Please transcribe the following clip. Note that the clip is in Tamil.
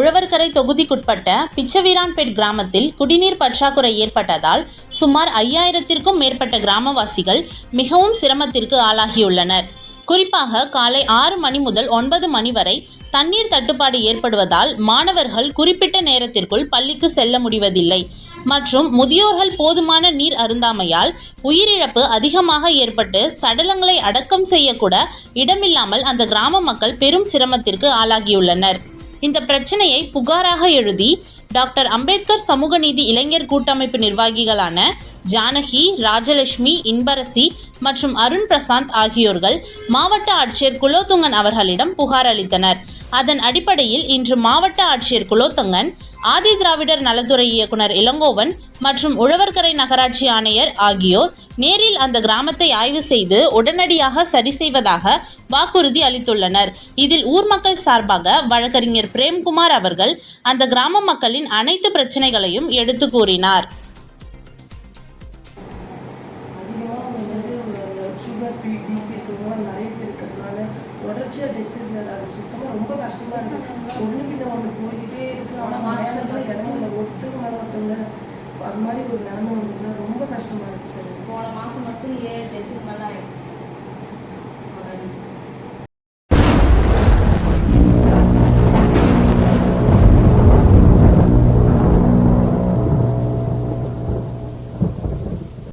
உழவர்கரை தொகுதிக்குட்பட்ட பிச்சவீரான்பேட் கிராமத்தில் குடிநீர் பற்றாக்குறை ஏற்பட்டதால் சுமார் ஐயாயிரத்திற்கும் மேற்பட்ட கிராமவாசிகள் மிகவும் சிரமத்திற்கு ஆளாகியுள்ளனர். குறிப்பாக காலை ஆறு மணி முதல் ஒன்பது மணி வரை தண்ணீர் தட்டுப்பாடு ஏற்படுவதால் மாணவர்கள் குறிப்பிட்ட நேரத்திற்குள் பள்ளிக்கு செல்ல முடிவதில்லை. மற்றும் முதியோர்கள் போதுமான நீர் அருந்தாமையால் உயிரிழப்பு அதிகமாக ஏற்பட்டு சடலங்களை அடக்கம் செய்யக்கூட இடமில்லாமல் அந்த கிராம மக்கள் பெரும் சிரமத்திற்கு ஆளாகியுள்ளனர். இந்த பிரச்சனையை புகாராக எழுதி டாக்டர் அம்பேத்கர் சமூக நீதி இளைஞர் கூட்டமைப்பு நிர்வாகிகளான ஜானகி ராஜலட்சுமி இன்பரசி மற்றும் அருண் பிரசாந்த் ஆகியோர்கள் மாவட்ட ஆட்சியர் குலோத்துங்கன் அவர்களிடம் புகார் அளித்தனர். அதன் அடிப்படையில் இன்று மாவட்ட ஆட்சியர் குலோத்தங்கன் ஆதி திராவிடர் நலத்துறை இயக்குனர் இளங்கோவன் மற்றும் உழவர்கரை நகராட்சி ஆணையர் ஆகியோர் நேரில் அந்த கிராமத்தை ஆய்வு செய்து உடனடியாக சரி செய்வதாக வாக்குறுதி அளித்துள்ளனர். இதில் ஊர் மக்கள் சார்பாக வழக்கறிஞர் பிரேம்குமார் அவர்கள் அந்த கிராம மக்களின் அனைத்து பிரச்சனைகளையும் எடுத்து கூறினார். தொடர்ச்சியாக டெத்து சார் அது சுத்தமாக ரொம்ப கஷ்டமாக இருக்குது ஒன்று பின்ன ஒன்று போய்கிட்டே இருக்குது ஆனால்